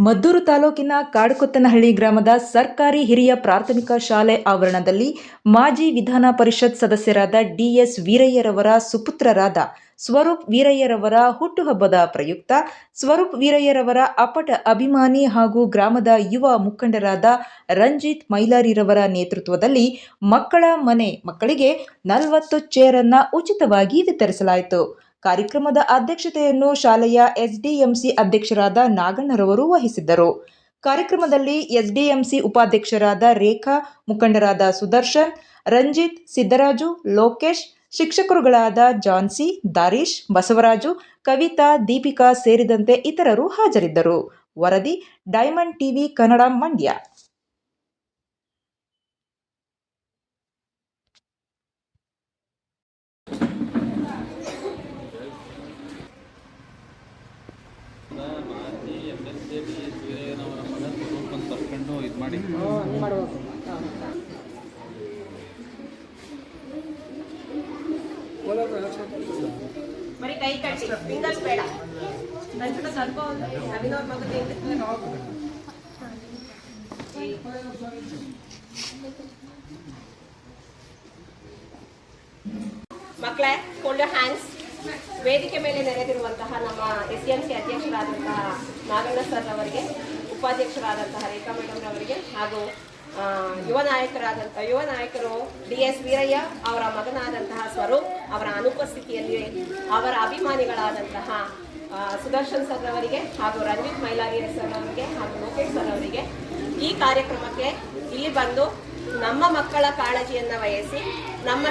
ಮದ್ದೂರು ತಾಲೂಕಿನ ಕಾಡ್ಕೊತ್ತನಹಳ್ಳಿ ಗ್ರಾಮದ ಸರ್ಕಾರಿ ಹಿರಿಯ ಪ್ರಾಥಮಿಕ ಶಾಲೆ ಆವರಣದಲ್ಲಿ ಮಾಜಿ ವಿಧಾನ ಪರಿಷತ್ ಸದಸ್ಯರಾದ ಡಿಎಸ್ ವೀರಯ್ಯರವರ ಸುಪುತ್ರರಾದ ಸ್ವರೂಪ್ ವೀರಯ್ಯರವರ ಹುಟ್ಟುಹಬ್ಬದ ಪ್ರಯುಕ್ತ, ಸ್ವರೂಪ್ ವೀರಯ್ಯರವರ ಅಪಟ ಅಭಿಮಾನಿ ಹಾಗೂ ಗ್ರಾಮದ ಯುವ ಮುಖಂಡರಾದ ರಂಜಿತ್ ಮೈಲಾರಿರವರ ನೇತೃತ್ವದಲ್ಲಿ ಮಕ್ಕಳ ಮನೆ ಮಕ್ಕಳಿಗೆ ನಲವತ್ತು ಚೇರನ್ನು ಉಚಿತವಾಗಿ ವಿತರಿಸಲಾಯಿತು. ಕಾರ್ಯಕ್ರಮದ ಅಧ್ಯಕ್ಷತೆಯನ್ನು ಶಾಲೆಯ ಎಸ್ಡಿಎಂಸಿ ಅಧ್ಯಕ್ಷರಾದ ನಾಗಣ್ಣರವರು ವಹಿಸಿದ್ದರು. ಕಾರ್ಯಕ್ರಮದಲ್ಲಿ ಎಸ್ಡಿಎಂಸಿ ಉಪಾಧ್ಯಕ್ಷರಾದ ರೇಖಾ, ಮುಖಂಡರಾದ ಸುದರ್ಶನ್, ರಂಜಿತ್, ಸಿದ್ದರಾಜು, ಲೋಕೇಶ್, ಶಿಕ್ಷಕರುಗಳಾದ ಜಾನ್ಸಿ, ದಾರೀಶ್, ಬಸವರಾಜು, ಕವಿತಾ, ದೀಪಿಕಾ ಸೇರಿದಂತೆ ಇತರರು ಹಾಜರಿದ್ದರು. ವರದಿ, ಡೈಮಂಡ್ ಟಿವಿ, ಕನ್ನಡ ಮಂಡ್ಯ ಮಾಜಿ M L C D S ವೀರಯ್ಯನವರ ಮಗ ಸ್ವರೂಪ್ ಅಂತ ಬರ್ಕೊಂಡು ಇದು ಮಾಡಿ. ಕೈ ಕಟ್ಟಿ ಫಿಂಗರ್ಸ್ ಬೇಡ. ನನ್ನ ಜೊತೆ ಸ್ವಲ್ಪ ಅಭಿನವ್ ಮಗನಿಗೆ ಮಕ್ಕಳೇ ಫೋಲ್ಡ್ ಹ್ಯಾಂಡ್ಸ್ ವೇದಿಕೆ ಮೇಲೆ ನೆರೆದಿರುವಂತಹ ನಮ್ಮ ಎಸ್ ಸಿ ಅಧ್ಯಕ್ಷರಾದಂತಹ ನಾಗಣ್ಣ ಸರ್ ಅವರಿಗೆ ಉಪಾಧ್ಯಕ್ಷರಾದಂತಹ ರೇಖಾ ಮೇಡಮ್ ಅವರಿಗೆ ಹಾಗೂ ಯುವ ನಾಯಕರಾದಂಥ ಯುವ ನಾಯಕರು ಡಿ ಎಸ್ ವೀರಯ್ಯ ಅವರ ಮಗನಾದಂತಹ ಸ್ವರೂಪ್ ಅವರ ಅನುಪಸ್ಥಿತಿಯಲ್ಲಿ ಅವರ ಅಭಿಮಾನಿಗಳಾದಂತಹ ಸುದರ್ಶನ್ ಸರ್ ಅವರಿಗೆ ಹಾಗೂ ರಂಜಿತ್ ಮೈಲಾರಿ ಸರ್ ಅವರಿಗೆ ಹಾಗೂ ಲೋಕೇಶ್ ಸರ್ ಅವರಿಗೆ ಈ ಕಾರ್ಯಕ್ರಮಕ್ಕೆ ಇಲ್ಲಿ ಬಂದು ನಮ್ಮ ಮಕ್ಕಳ ಕಾಳಜಿಯನ್ನು ವಹಿಸಿ, ನಮ್ಮ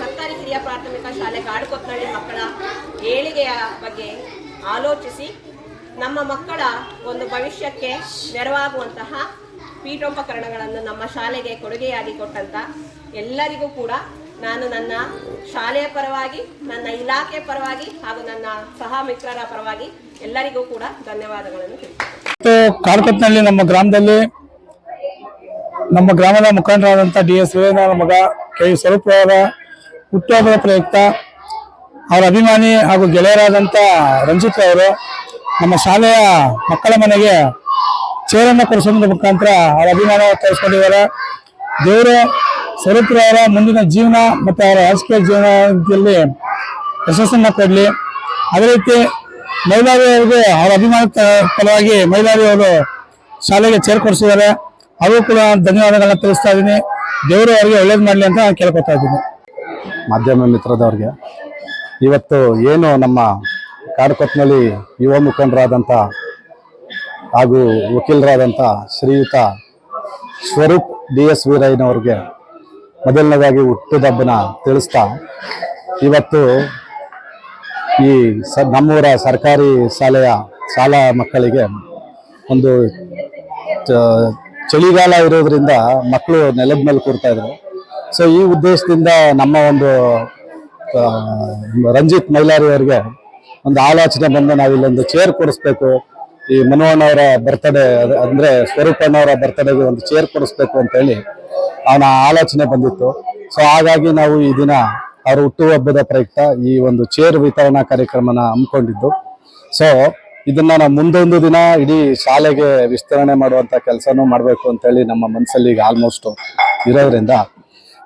ಸರ್ಕಾರಿ ಹಿರಿಯ ಪ್ರಾಥಮಿಕ ಶಾಲೆ ಕಾಡುಕೊತ್ನಳ್ಳಿ ಮಕ್ಕಳ ಏಳಿಗೆಯ ಬಗ್ಗೆ ಆಲೋಚಿಸಿ ನಮ್ಮ ಮಕ್ಕಳ ಒಂದು ಭವಿಷ್ಯಕ್ಕೆ ನೆರವಾಗುವಂತಹ ಪೀಠೋಪಕರಣಗಳನ್ನು ನಮ್ಮ ಶಾಲೆಗೆ ಕೊಡುಗೆಯಾಗಿ ಕೊಟ್ಟಂತ ಎಲ್ಲರಿಗೂ ಕೂಡ ನಾನು ನನ್ನ ಶಾಲೆಯ ಪರವಾಗಿ, ನನ್ನ ಇಲಾಖೆ ಪರವಾಗಿ ಹಾಗೂ ನನ್ನ ಸಹ ಮಿತ್ರರ ಪರವಾಗಿ ಎಲ್ಲರಿಗೂ ಕೂಡ ಧನ್ಯವಾದಗಳನ್ನು ತಿಳಿಸಿದೆ ಕಾರ್ಕತ್ನಲ್ಲಿ ನಮ್ಮ ಗ್ರಾಮದಲ್ಲಿ ನಮ್ಮ ಗ್ರಾಮದ ಮುಖಂಡರಾದಂಥ ಡಿ ಎಸ್ ವೀರೇಂದ್ರ ಮಗ ಕೆ ವಿ ಸ್ವರೂಪ್ ಅವರ ಹುಟ್ಟುಹಬ್ಬದ ಪ್ರಯುಕ್ತ ಅವರ ಅಭಿಮಾನಿ ಹಾಗೂ ಗೆಳೆಯರಾದಂಥ ರಂಜಿತ್ ಅವರು ನಮ್ಮ ಶಾಲೆಯ ಮಕ್ಕಳ ಮನೆಗೆ ಚೇರನ್ನು ಕೊಡಿಸೋದ್ರ ಮುಖಾಂತರ ಅವರ ಅಭಿಮಾನ ತೋರಿಸ್ಕೊಂಡಿದ್ದಾರೆ. ದೇವರು ಅವರ ಮುಂದಿನ ಜೀವನ ಮತ್ತು ಅವರ ರಾಜಕೀಯ ಜೀವನದಲ್ಲಿ ಯಶಸ್ಸನ್ನು ಕೊಡಲಿ. ಅದೇ ರೀತಿ ಮೈಲಾರಿ ಅವರ ಅಭಿಮಾನ ಪರವಾಗಿ ಮೈಲಾರಿ ಶಾಲೆಗೆ ಸೇರ್ಕೊಡಿಸಿದ್ದಾರೆ ಅವರು ಕೂಡ ಧನ್ಯವಾದಗಳನ್ನ ತಿಳಿಸ್ತಾ ಇದ್ದೀನಿ. ದೇವರು ಅವರಿಗೆ ಒಳ್ಳೇದು ಮಾಡಲಿ ಅಂತ ನಾನು ಕೇಳ್ಕೊತಾ ಇದ್ದೀನಿ. ಮಾಧ್ಯಮ ಮಿತ್ರದವ್ರಿಗೆ, ಇವತ್ತು ಏನು ನಮ್ಮ ಕಾಡುಕೊತ್ನಲ್ಲಿ ಯುವ ಮುಖಂಡರಾದಂಥ ಹಾಗೂ ವಕೀಲರಾದಂಥ ಶ್ರೀಯುತ ಸ್ವರೂಪ್ ಡಿ ಎಸ್ ವೀರಯ್ಯನವ್ರಿಗೆ ಮೊದಲನೇದಾಗಿ ಹುಟ್ಟಿದಬ್ಬನ ತಿಳಿಸ್ತಾ ಇವತ್ತು ಈ ಸ ನಮ್ಮೂರ ಸರ್ಕಾರಿ ಶಾಲೆಯ ಶಾಲಾ ಮಕ್ಕಳಿಗೆ ಒಂದು ಚಳಿಗಾಲ ಇರೋದ್ರಿಂದ ಮಕ್ಕಳು ನೆಲದ ಮೇಲೆ ಕೂರ್ತಾ ಇದ್ರು ಸೊ ಈ ಉದ್ದೇಶದಿಂದ ನಮ್ಮ ಒಂದು ರಂಜಿತ್ ಮೈಲಾರಿ ಅವರಿಗೆ ಒಂದು ಆಲೋಚನೆ ಬಂದು ನಾವು ಇಲ್ಲೊಂದು ಚೇರ್ ಕೊಡಿಸ್ಬೇಕು. ಈ ಮನೋಹಣ್ಣವರ ಬರ್ತಡೇ ಅಂದ್ರೆ ಸ್ವರೂಪಣ್ಣವರ ಬರ್ತಡೇಗೆ ಒಂದು ಚೇರ್ ಕೊಡಿಸ್ಬೇಕು ಅಂತ ಹೇಳಿ ಅವನ ಆಲೋಚನೆ ಬಂದಿತ್ತು. ಸೊ ಹಾಗಾಗಿ ನಾವು ಈ ದಿನ ಅವರ ಹುಟ್ಟುಹಬ್ಬದ ಪ್ರಯುಕ್ತ ಈ ಒಂದು ಚೇರ್ ವಿತರಣಾ ಕಾರ್ಯಕ್ರಮನ ಹಮ್ಮಿಕೊಂಡಿದ್ದು. ಸೊ ಇದನ್ನ ನಾವು ಮುಂದೊಂದು ದಿನ ಇಡೀ ಶಾಲೆಗೆ ವಿಸ್ತರಣೆ ಮಾಡುವಂತ ಕೆಲಸನೂ ಮಾಡಬೇಕು ಅಂತ ಹೇಳಿ ನಮ್ಮ ಮನಸ್ಸಲ್ಲಿ ಈಗ ಆಲ್ಮೋಸ್ಟ್ ಇರೋದ್ರಿಂದ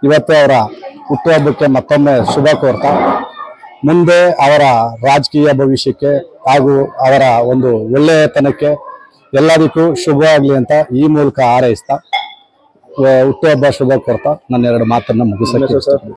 ಇವತ್ತು ಅವರ ಹುಟ್ಟುಹಬ್ಬಕ್ಕೆ ಮತ್ತೊಮ್ಮೆ ಶುಭ ಕೋರ್ತಾ. ಮುಂದೆ ಅವರ ರಾಜಕೀಯ ಭವಿಷ್ಯಕ್ಕೆ ಹಾಗೂ ಅವರ ಒಂದು ಒಳ್ಳೆಯತನಕ್ಕೆ ಎಲ್ಲದಕ್ಕೂ ಶುಭವಾಗಲಿ ಅಂತ ಈ ಮೂಲಕ ಹಾರೈಸ್ತಾ ಹುಟ್ಟುಹಬ್ಬ ಶುಭ ಕೊಡ್ತಾ ನನ್ನ ಎರಡು ಮಾತನ್ನು ಇಷ್ಟಪಡ್ತೀನಿ.